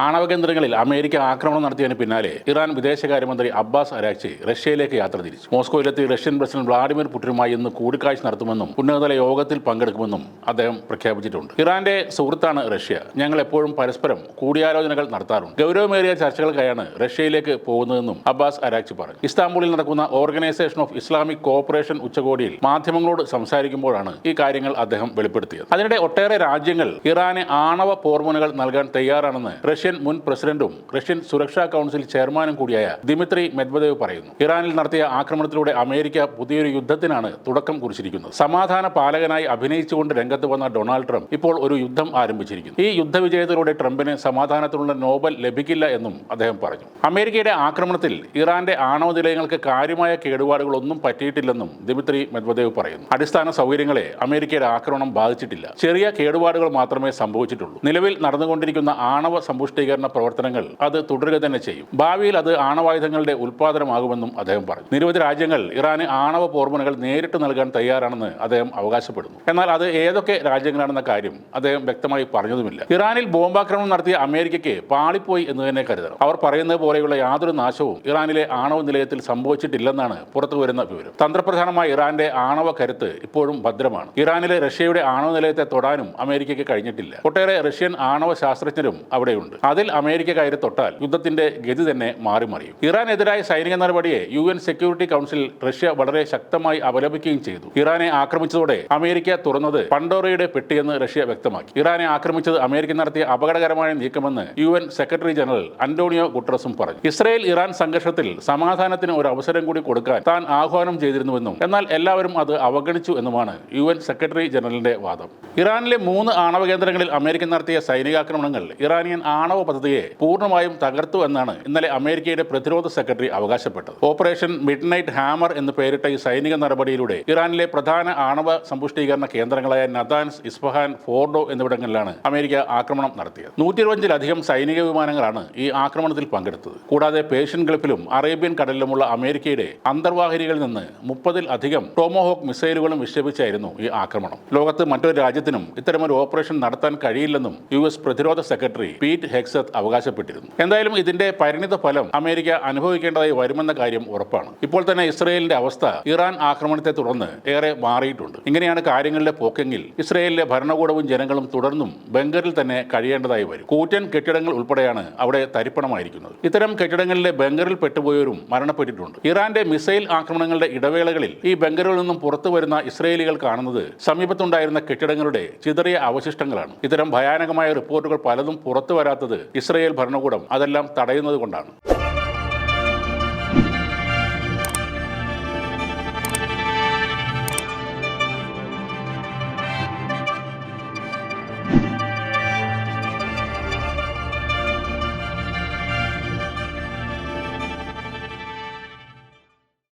ആണവ കേന്ദ്രങ്ങളിൽ അമേരിക്ക ആക്രമണം നടത്തിയതിന് പിന്നാലെ ഇറാൻ വിദേശകാര്യമന്ത്രി അബ്ബാസ് അരാക്ചി റഷ്യയിലേക്ക് യാത്ര തിരിച്ചു. മോസ്കോയിലെത്തി റഷ്യൻ പ്രസിഡന്റ് വ്ളാഡിമിർ പുടിനുമായി ഇന്ന് കൂടിക്കാഴ്ച നടത്തുമെന്നും ഉന്നതതല യോഗത്തിൽ പങ്കെടുക്കുമെന്നും അദ്ദേഹം പ്രഖ്യാപിച്ചിട്ടുണ്ട്. ഇറാന്റെ സുഹൃത്താണ് റഷ്യ. ഞങ്ങൾ എപ്പോഴും പരസ്പരം കൂടിയാലോചനകൾ നടത്താറുണ്ട്. ഗൗരവമേറിയ ചർച്ചകൾക്കായാണ് റഷ്യയിലേക്ക് പോകുന്നതെന്നും അബ്ബാസ് അരാക്ചി പറഞ്ഞു. ഇസ്താംബൂളിൽ നടക്കുന്ന ഓർഗനൈസേഷൻ ഓഫ് ഇസ്ലാമിക് കോഓപ്പറേഷൻ ഉച്ചകോടിയിൽ മാധ്യമങ്ങളോട് സംസാരിക്കുമ്പോഴാണ് ഈ കാര്യങ്ങൾ അദ്ദേഹം വെളിപ്പെടുത്തിയത്. അതിനിടെ ഒട്ടേറെ രാജ്യങ്ങൾ ഇറാന് ആണവ പോർമുനകൾ നൽകാൻ തയ്യാറാണെന്ന് റഷ്യൻ മുൻ പ്രസിഡന്റും റഷ്യൻ സുരക്ഷാ കൗൺസിൽ ചെയർമാനും കൂടിയായ ദിമിത്രി മെദ്വദേവ് പറയുന്നു. ഇറാനിൽ നടത്തിയ ആക്രമണത്തിലൂടെ അമേരിക്ക പുതിയൊരു യുദ്ധത്തിനാണ് തുടക്കം കുറിച്ചിരിക്കുന്നത്. സമാധാന പാലകനായി അഭിനയിച്ചുകൊണ്ട് രംഗത്ത് വന്ന ഡൊണാൾഡ് ട്രംപ് ഇപ്പോൾ ഒരു യുദ്ധം ആരംഭിച്ചിരിക്കുന്നു. ഈ യുദ്ധവിജയത്തിലൂടെ ട്രംപിന് സമാധാനത്തിനുള്ള നോബൽ ലഭിക്കില്ല എന്നും അദ്ദേഹം പറഞ്ഞു. അമേരിക്കയുടെ ആക്രമണത്തിൽ ഇറാന്റെ ആണവ നിലയങ്ങൾക്ക് കാര്യമായ കേടുപാടുകളൊന്നും പറ്റിയിട്ടില്ലെന്നും ദിമിത്രി മെദ്വദേവ് പറയുന്നു. അടിസ്ഥാന സൗകര്യങ്ങളെ അമേരിക്കയുടെ ആക്രമണം ബാധിച്ചിട്ടില്ല. ചെറിയ കേടുപാടുകൾ മാത്രമേ സംഭവിച്ചിട്ടുള്ളൂ. നിലവിൽ നടന്നുകൊണ്ടിരിക്കുന്ന ആണവ സമ്പുഷ്ടീകരണ പ്രവർത്തനങ്ങൾ അത് തുടരുക തന്നെ ചെയ്യും. ഭാവിയിൽ അത് ആണവായുധങ്ങളുടെ ഉൽപാദനമാകുമെന്നും അദ്ദേഹം പറഞ്ഞു. നിരവധി രാജ്യങ്ങൾ ഇറാന് ആണവ പോർമുനകൾ നേരിട്ട് നൽകാൻ തയ്യാറാണെന്ന് അദ്ദേഹം അവകാശപ്പെടുന്നു. എന്നാൽ അത് ഏതൊക്കെ രാജ്യങ്ങളാണെന്ന കാര്യം അദ്ദേഹം വ്യക്തമായി പറഞ്ഞതുമില്ല. ഇറാനിൽ ബോംബാക്രമണം നടത്തിയ അമേരിക്കയ്ക്ക് പാളിപ്പോയി എന്ന് തന്നെ കരുതണം. അവർ പറയുന്നത് പോലെയുള്ള യാതൊരു നാശവും ഇറാനിലെ ആണവ നിലയത്തിൽ സംഭവിച്ചിട്ടില്ലെന്നാണ് പുറത്തു വരുന്ന വിവരം. തന്ത്രപ്രധാനമായ ഇറാന്റെ ആണവ കരുത്ത് ഇപ്പോഴും ഭദ്രമാണ്. ഇറാനിലെ റഷ്യയുടെ ആണവ നിലയത്തെ തൊടാനും അമേരിക്കയ്ക്ക് കഴിഞ്ഞിട്ടില്ല. ഒട്ടേറെ റഷ്യൻ ആണവ ശാസ്ത്രജ്ഞരും അവിടെയുണ്ട്. അതിൽ അമേരിക്ക കയറി തൊട്ടാൽ യുദ്ധത്തിന്റെ ഗതി തന്നെ മാറി മറിയും ഇറാനെതിരായ സൈനിക നടപടിയെ U N security council Russia വളരെ ശക്തമായി അപലപിക്കുകയും ചെയ്തു. ഇറാനെ ആക്രമിച്ചതോടെ അമേരിക്ക തുറന്നത് പണ്ടോറയുടെ പെട്ടിയെന്ന് റഷ്യ വ്യക്തമാക്കി. ഇറാനെ ആക്രമിച്ചത് അമേരിക്ക നടത്തിയ അപകടകരമായ നീക്കമെന്ന് U N secretary general Antonio ഗുട്ടറസും പറഞ്ഞു. ഇസ്രയേൽ ഇറാൻ സംഘർഷത്തിൽ സമാധാനത്തിന് ഒരു അവസരം കൂടി കൊടുക്കാൻ താൻ ആഹ്വാനം ചെയ്തിരുന്നുവെന്നും എന്നാൽ എല്ലാവരും അത് അവഗണിച്ചു എന്നുമാണ് യു എൻ സെക്രട്ടറി ജനറലിന്റെ വാദം. ഇറാനിലെ മൂന്ന് ആണവ കേന്ദ്രങ്ങളിൽ അമേരിക്ക നടത്തിയ സൈനികാക്രമണങ്ങൾ ഇറാനിയൻ ആണവ പദ്ധതിയെ പൂർണമായും തകർത്തു എന്നാണ് ഇന്നലെ അമേരിക്കയുടെ പ്രതിരോധ സെക്രട്ടറി അവകാശപ്പെട്ടത്. ഓപ്പറേഷൻ മിഡ് നൈറ്റ് ഹാമർ എന്ന് പേരിട്ട ഈ സൈനിക നടപടിയിലൂടെ ഇറാനിലെ പ്രധാന ആണവ സമ്പുഷ്ടീകരണ കേന്ദ്രങ്ങളായ നദാൻസ് ഇസ്ഫഹാൻ ഫോർഡോ എന്നിവിടങ്ങളിലാണ് അമേരിക്ക ആക്രമണം നടത്തിയത്. നൂറ്റി ഇരുപഞ്ചിലധികം സൈനിക വിമാനങ്ങളാണ് ഈ ആക്രമണത്തിൽ പങ്കെടുത്തത്. കൂടാതെ പേർഷ്യൻ ഗൾഫിലും അറേബ്യൻ കടലിലുമുള്ള അമേരിക്കയുടെ അന്തർവാഹിനികളിൽ നിന്ന് മുപ്പതിൽ അധികം ടോമോഹോക്ക് മിസൈലുകളും വിക്ഷേപിച്ചായിരുന്നു ഈ ആക്രമണം. ലോകത്ത് മറ്റൊരു രാജ്യത്തിനും ഇത്തരമൊരു ഓപ്പറേഷൻ നടത്താൻ കഴിയില്ലെന്നും യു എസ് പ്രതിരോധ സെക്രട്ടറി പീറ്റ് ഹെക്സത്ത് അവകാശപ്പെട്ടിരുന്നു. എന്തായാലും ഇതിന്റെ പരിണിത ഫലം അമേരിക്ക അനുഭവിക്കേണ്ടതായി വരുമെന്ന കാര്യം ഉറപ്പാണ്. ഇപ്പോൾ തന്നെ ഇസ്രയേലിന്റെ അവസ്ഥ ഇറാൻ ആക്രമണത്തെ തുടർന്ന് ഏറെ മാറിയിട്ടുണ്ട്. ഇങ്ങനെയാണ് കാര്യങ്ങളിലെ പോക്കെങ്കിൽ ഇസ്രയേലിലെ ഭരണകൂടവും ജനങ്ങളും തുടർന്നും ബംഗറിൽ തന്നെ കഴിയേണ്ടതായി വരും. കൂറ്റൻ കെട്ടിടങ്ങൾ ഉൾപ്പെടെയാണ് അവിടെ തരിപ്പണമായിരിക്കുന്നത്. ഇത്തരം കെട്ടിടങ്ങളിലെ ബംഗറിൽ പെട്ടുപോയവരും മരണപ്പെട്ടിട്ടുണ്ട്. ഇറാന്റെ മിസൈൽ ആക്രമണങ്ങളുടെ ഇടവേളകളിൽ ഈ ബംഗറിൽ നിന്നും പുറത്തു വരുന്ന ഇസ്രയേലികൾ കാണുന്നത് സമീപത്തുണ്ടായിരുന്ന കെട്ടിടങ്ങളുടെ ചിതറിയ അവശിഷ്ടങ്ങളാണ്. ഇത്തരം ഭയാനകമായ റിപ്പോർട്ടുകൾ പലതും പുറത്തു വരാത്തത് ഇസ്രയേൽ ഭരണകൂടം അതെല്ലാം തടയുന്നത് കൊണ്ടാണ്.